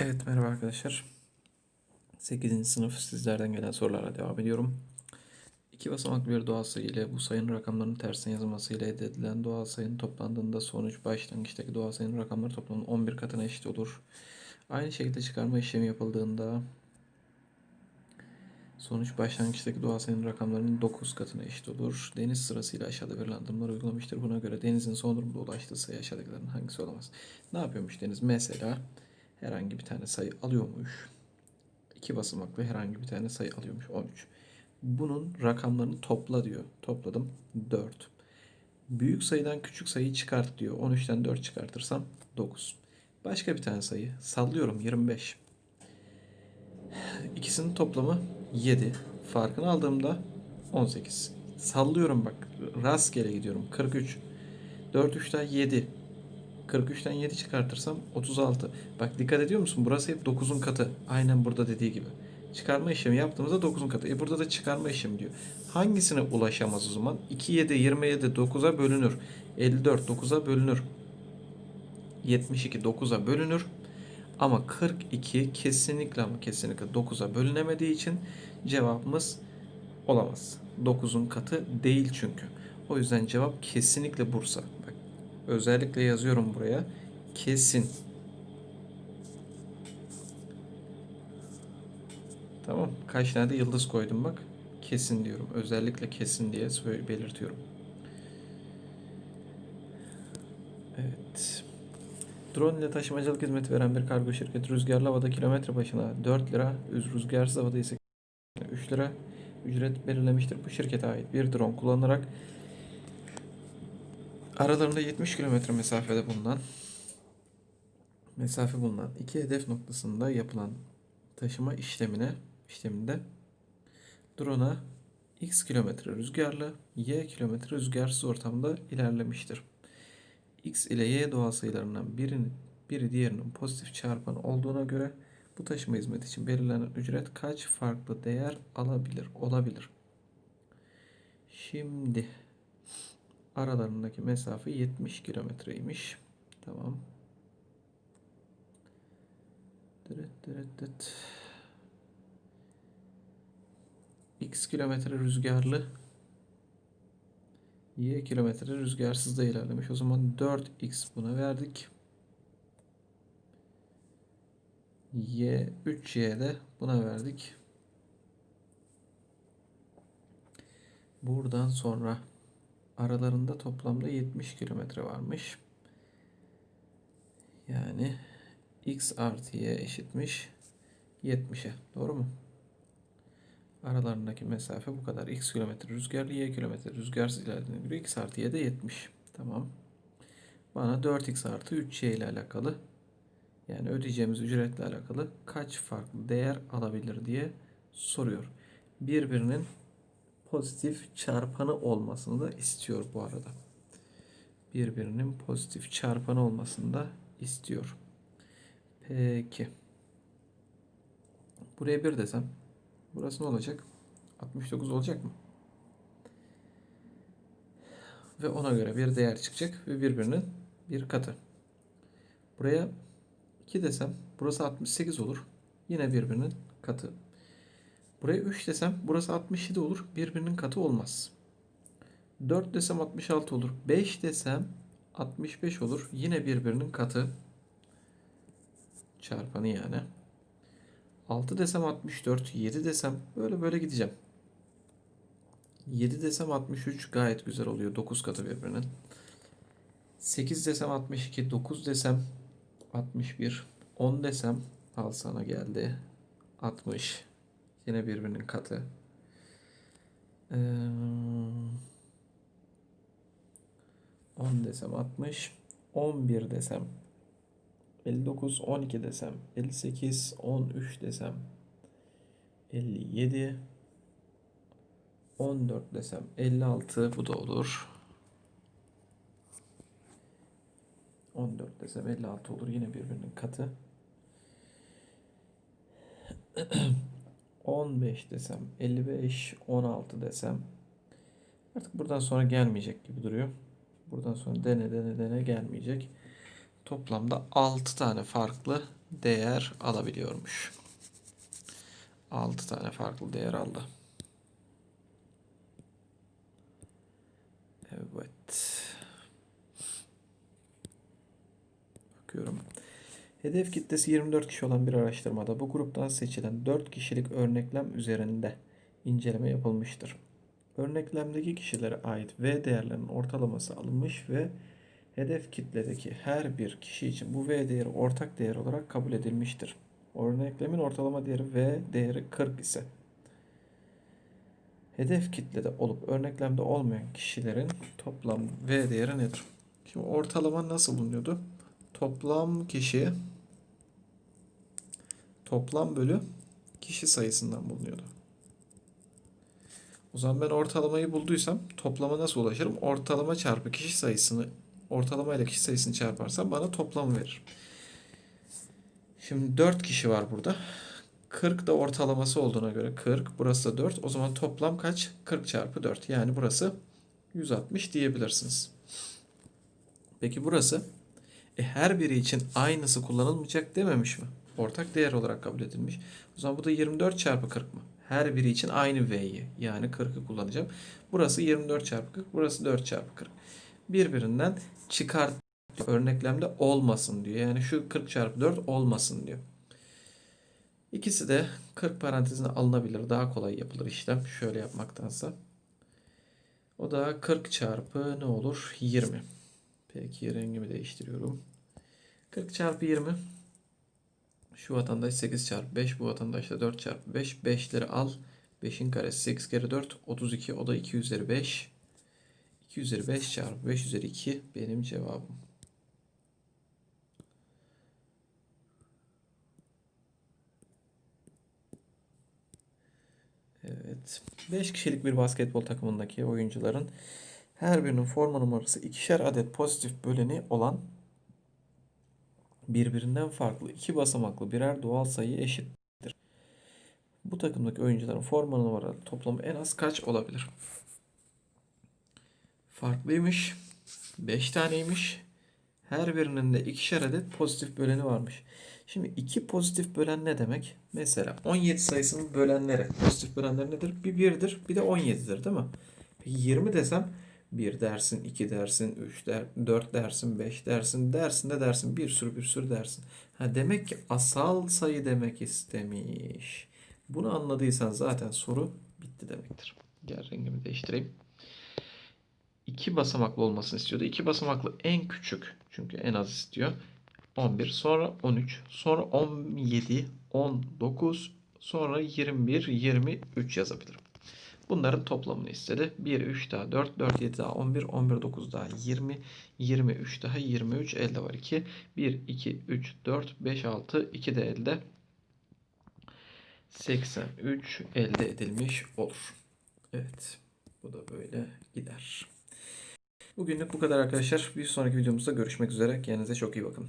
Evet merhaba arkadaşlar. 8. sınıf sizlerden gelen sorulara devam ediyorum. İki basamaklı bir doğal sayı ile bu sayının rakamlarının tersine yazılması ile elde edilen doğal sayının toplandığında sonuç başlangıçtaki doğal sayının rakamları toplamının 11 katına eşit olur. Aynı şekilde çıkarma işlemi yapıldığında sonuç başlangıçtaki doğal sayının rakamlarının 9 katına eşit olur. Deniz sırasıyla aşağıda verilen adımları uygulamıştır. Buna göre denizin son durumda ulaştığı sayı aşağıdakilerin hangisi olamaz? Ne yapıyormuş deniz? Mesela herhangi bir tane sayı alıyormuş. İki basamaklı herhangi bir tane sayı alıyormuş 13. Bunun rakamlarını topla diyor. Topladım 4. Büyük sayıdan küçük sayıyı çıkart diyor. 13'ten 4 çıkartırsam 9. Başka bir tane sayı sallıyorum 25. İkisinin toplamı 7. Farkını aldığımda 18. Sallıyorum bak rastgele gidiyorum 43. 4 3 daha 7. 43'ten 7 çıkartırsam 36. Bak dikkat ediyor musun? Burası hep 9'un katı. Aynen burada dediği gibi. Çıkarma işlemi yaptığımızda 9'un katı. E burada da çıkarma işlemi diyor. Hangisine ulaşamaz o zaman? 2 7 27 9'a bölünür. 54 9'a bölünür. 72 9'a bölünür. Ama 42 kesinlikle ama kesinlikle 9'a bölünemediği için cevabımız olamaz. 9'un katı değil çünkü. O yüzden cevap kesinlikle Bursa. Bak Özellikle yazıyorum buraya. Kesin. Tamam. Kaç tane de yıldız koydum bak. Kesin diyorum. Özellikle kesin diye belirtiyorum. Evet. Drone ile taşımacılık hizmeti veren bir kargo şirketi rüzgarlı havada kilometre başına 4 lira, rüzgarsız havada ise 3 lira ücret belirlemiştir. Bu şirkete ait bir drone kullanarak Aralarında 70 kilometre mesafede bulunan mesafe bulunan iki hedef noktasında yapılan taşıma işlemine işleminde drone'a x kilometre rüzgarlı, y kilometre rüzgarsız ortamda ilerlemiştir. x ile y doğal sayılarından birinin biri diğerinin pozitif çarpanı olduğuna göre bu taşıma hizmeti için belirlenen ücret kaç farklı değer alabilir, olabilir? Şimdi Aralarındaki mesafe 70 kilometreymiş. Tamam. X kilometre rüzgarlı. Y kilometre rüzgarsız da ilerlemiş. O zaman 4x buna verdik. Y 3y de buna verdik. Buradan sonra aralarında toplamda 70 kilometre varmış. Yani x artı y eşitmiş 70'e. Doğru mu? Aralarındaki mesafe bu kadar. x kilometre rüzgarlı, y kilometre rüzgarsız ilerlediğine göre x artı y de 70. Tamam. Bana 4x artı 3y ile alakalı yani ödeyeceğimiz ücretle alakalı kaç farklı değer alabilir diye soruyor. Birbirinin pozitif çarpanı olmasını da istiyor bu arada. Birbirinin pozitif çarpanı olmasını da istiyor. Peki. Buraya 1 desem burası ne olacak? 69 olacak mı? Ve ona göre bir değer çıkacak ve birbirinin bir katı. Buraya 2 desem burası 68 olur. Yine birbirinin katı. Buraya 3 desem burası 67 olur. Birbirinin katı olmaz. 4 desem 66 olur. 5 desem 65 olur. Yine birbirinin katı. Çarpanı yani. 6 desem 64. 7 desem böyle böyle gideceğim. 7 desem 63 gayet güzel oluyor. 9 katı birbirinin. 8 desem 62. 9 desem 61. 10 desem al sana geldi. 60. Yine birbirinin katı. Ee, 10 desem 60. 11 desem 59. 12 desem 58. 13 desem 57. 14 desem 56. Bu da olur. 14 desem 56 olur. Yine birbirinin katı. 15 desem 55, 16 desem artık buradan sonra gelmeyecek gibi duruyor. Buradan sonra dene dene dene gelmeyecek. toplamda 6 tane farklı değer alabiliyormuş. 6 tane farklı değer aldı. Evet. Bakıyorum. Hedef kitlesi 24 kişi olan bir araştırmada bu gruptan seçilen 4 kişilik örneklem üzerinde inceleme yapılmıştır. Örneklemdeki kişilere ait V değerlerinin ortalaması alınmış ve hedef kitledeki her bir kişi için bu V değeri ortak değer olarak kabul edilmiştir. Örneklemin ortalama değeri V değeri 40 ise hedef kitlede olup örneklemde olmayan kişilerin toplam V değeri nedir? Şimdi ortalama nasıl bulunuyordu? Toplam kişi toplam bölü kişi sayısından bulunuyordu. O zaman ben ortalamayı bulduysam toplama nasıl ulaşırım? Ortalama çarpı kişi sayısını ortalama ile kişi sayısını çarparsam bana toplam verir. Şimdi 4 kişi var burada. 40 da ortalaması olduğuna göre 40. Burası da 4. O zaman toplam kaç? 40 çarpı 4. Yani burası 160 diyebilirsiniz. Peki burası e, her biri için aynısı kullanılmayacak dememiş mi? Ortak değer olarak kabul edilmiş. O zaman bu da 24 çarpı 40 mı? Her biri için aynı V'yi yani 40'ı kullanacağım. Burası 24 çarpı 40. Burası 4 çarpı 40. Birbirinden çıkart örneklemde olmasın diyor. Yani şu 40 çarpı 4 olmasın diyor. İkisi de 40 parantezine alınabilir. Daha kolay yapılır işlem. Şöyle yapmaktansa. O da 40 çarpı ne olur? 20. Peki rengimi değiştiriyorum. 40 çarpı 20. Şu vatandaş 8 çarpı 5. Bu vatandaş da 4 çarpı 5. 5'leri al. 5'in karesi 8 kere 4. 32. O da 2 üzeri 5. 2 üzeri 5 çarpı 5 üzeri 2 benim cevabım. Evet. 5 kişilik bir basketbol takımındaki oyuncuların her birinin forma numarası ikişer adet pozitif böleni olan birbirinden farklı iki basamaklı birer doğal sayı eşittir. Bu takımdaki oyuncuların forma numaraları toplamı en az kaç olabilir? Farklıymış. 5 taneymiş. Her birinin de ikişer adet pozitif böleni varmış. Şimdi iki pozitif bölen ne demek? Mesela 17 sayısının bölenleri, pozitif bölenleri nedir? Bir 1'dir, bir de 17'dir değil mi? Peki 20 desem 1 dersin, 2 dersin, 3 der, 4 dersin, 5 dersin, dersin de dersin, bir sürü bir sürü dersin. Ha demek ki asal sayı demek istemiş. Bunu anladıysan zaten soru bitti demektir. Gel rengimi değiştireyim. 2 basamaklı olmasını istiyordu. 2 basamaklı en küçük çünkü en az istiyor. 11, sonra 13, sonra 17, 19, sonra 21, 23 yazabilirim. Bunların toplamını istedi. 1, 3 daha 4, 4, 7 daha 11, 11, 9 daha 20, 23 daha 23, elde var 2. 1, 2, 3, 4, 5, 6, 2 de elde. 83 elde edilmiş olur. Evet. Bu da böyle gider. Bugünlük bu kadar arkadaşlar. Bir sonraki videomuzda görüşmek üzere. Kendinize çok iyi bakın.